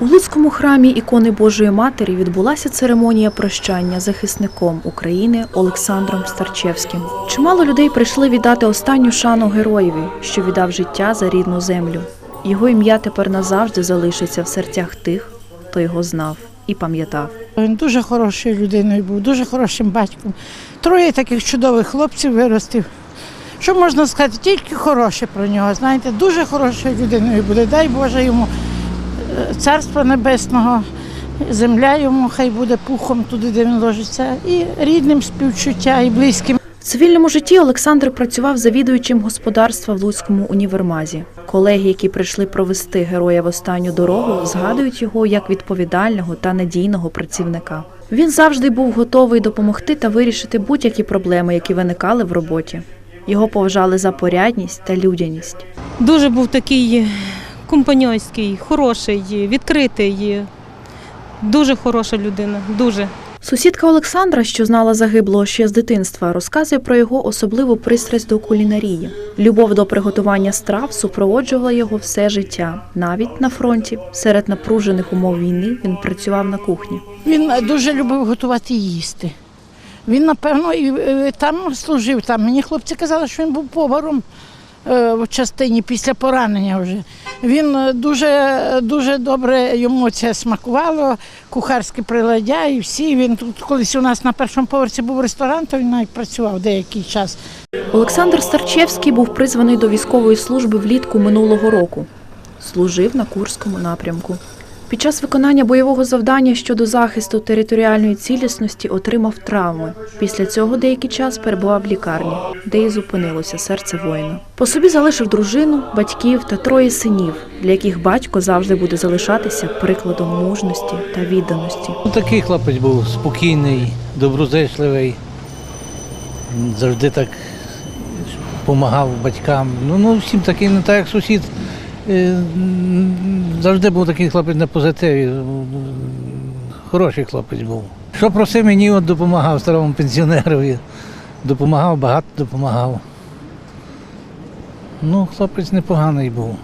У Луцькому храмі ікони Божої Матері відбулася церемонія прощання захисником України Олександром Старчевським. Чимало людей прийшли віддати останню шану героєві, що віддав життя за рідну землю. Його ім'я тепер назавжди залишиться в серцях тих, хто його знав і пам'ятав. Він дуже хорошою людиною був, дуже хорошим батьком. Троє таких чудових хлопців виростив. Що можна сказати, тільки хороше про нього. Знаєте, дуже хорошою людиною буде. Дай Боже йому царства небесного, земля йому хай буде пухом туди, де він ложиться, і рідним співчуття, і близьким. В цивільному житті Олександр працював завідуючим господарства в Луцькому універмазі. Колеги, які прийшли провести героя в останню дорогу, згадують його як відповідального та надійного працівника. Він завжди був готовий допомогти та вирішити будь-які проблеми, які виникали в роботі. Його поважали за порядність та людяність. Дуже був такий компаньонський, хороший, відкритий. Дуже хороша людина, дуже. Сусідка Олександра, що знала загиблого ще з дитинства, розказує про його особливу пристрасть до кулінарії. Любов до приготування страв супроводжувала його все життя. Навіть на фронті, серед напружених умов війни, він працював на кухні. Він дуже любив готувати і їсти. Він, напевно, і е, там служив. Там. Мені хлопці казали, що він був поваром е, в частині після поранення вже. Він е, дуже, дуже добре йому це смакувало, кухарські приладдя і всі. Він тут колись у нас на першому поверсі був ресторан, то він навіть працював деякий час. Олександр Старчевський був призваний до військової служби влітку минулого року. Служив на Курському напрямку. Під час виконання бойового завдання щодо захисту територіальної цілісності отримав травми. Після цього деякий час перебував в лікарні, де і зупинилося серце воїна. По собі залишив дружину, батьків та троє синів, для яких батько завжди буде залишатися прикладом мужності та відданості. Ну, такий хлопець був спокійний, доброзичливий, завжди так допомагав батькам. Ну, ну всім такий, не так як сусід. Е, Завжди був такий хлопець на позитиві. Хороший хлопець був. Що просив мені, от допомагав старому пенсіонерові. Допомагав, багато допомагав. Ну, хлопець непоганий був.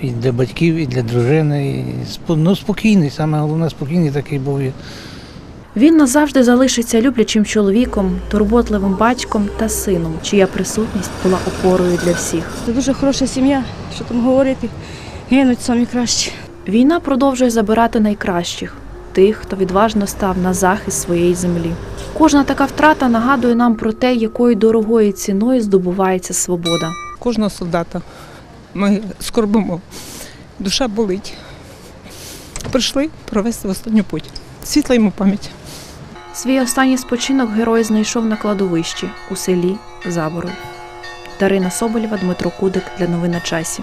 І для батьків, і для дружини. І, ну, спокійний, саме головне, спокійний такий був. Він назавжди залишиться люблячим чоловіком, турботливим батьком та сином, чия присутність була опорою для всіх. Це дуже хороша сім'я, що там говорити. Гинуть самі кращі. Війна продовжує забирати найкращих тих, хто відважно став на захист своєї землі. Кожна така втрата нагадує нам про те, якою дорогою ціною здобувається свобода. кожного солдата. Ми скорбимо. Душа болить. Прийшли провести в останню путь. Світла йому пам'ять. Свій останній спочинок герой знайшов на кладовищі у селі Забору. Дарина Соболєва, Дмитро Кудик для новин на часі.